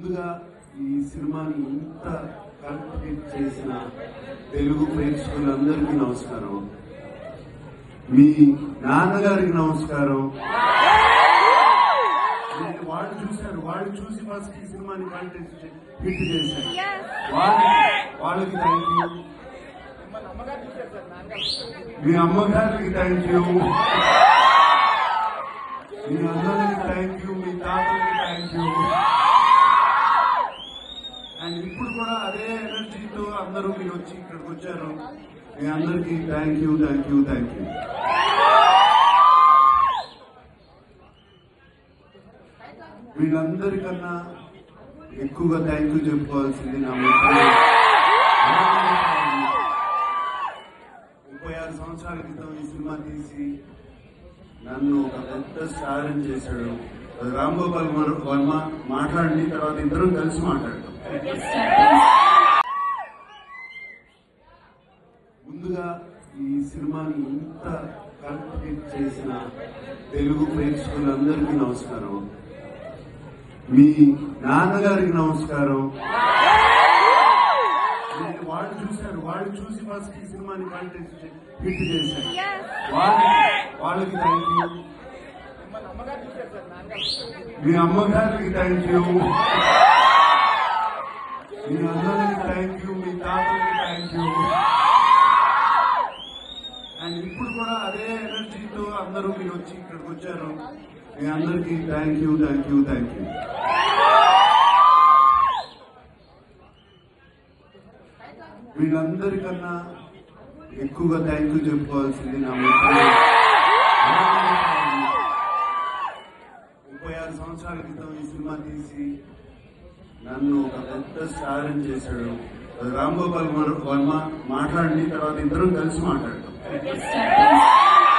ముందుగా ఈ సినిమాని ఇంత కంప్లీట్ చేసిన తెలుగు ప్రేక్షకులందరికీ నమస్కారం. మీ నాన్నగారికి నమస్కారం. నేను వాళ్ళు చూశారు వాళ్ళు చూసి ఫస్ట్ ఈ సినిమాని కంటెస్ట్ హిట్ చేశారు. వాళ్ళకి వాళ్ళకి థ్యాంక్ యూ మీ అమ్మగారికి థ్యాంక్ యూ మీ అన్నలకి థ్యాంక్ యూ మీ తాతలకి థ్యాంక్ యూ అండ్ ఇప్పుడు కూడా అదే ఎనర్జీతో అందరూ మీరు వచ్చి ఇక్కడికి వచ్చారు. మీ అందరికీ thank you thank you thank you వీళ్ళందరికన్నా ఎక్కువగా థ్యాంక్ యూ చెప్పుకోవాల్సింది నా ముప్పై ఆరు సంవత్సరాల క్రితం ఈ సినిమా తీసి నన్ను ఒక పెద్ద స్టార్ చేశాడు. రామ్ గోపాల్ వర్మ మాట్లాడి తర్వాత ఇద్దరం కలిసి మాట్లాడతాం. ముందుగా ఈ సినిమాని ఇంత కంప్లీట్ చేసిన తెలుగు ప్రేక్షకులందరికీ నమస్కారం. మీ నాన్నగారికి నమస్కారం. వాళ్ళు చూశారు వాళ్ళు చూసి ఫస్ట్ ఈ సినిమాని కంటెస్ట్ హిట్ చేశారు. వాళ్ళకి వాళ్ళకి థ్యాంక్ యూ మీ అమ్మగారికి థ్యాంక్ యూ మీ అందరూ మీరు వచ్చి ఇక్కడికి వచ్చారు. మీ అందరికీ thank you thank you thank you వీళ్ళందరికన్నా ఎక్కువగా థ్యాంక్ యూ చెప్పుకోవాల్సింది నా ముప్పై ఆరు సంవత్సరాల క్రితం ఈ సినిమా తీసి నన్ను ఒక పెద్ద స్టార్ చేశాడు. రామ్ గోపాల్ వర్మ మాట్లాడి తర్వాత ఇద్దరం కలిసి మాట్లాడతాం.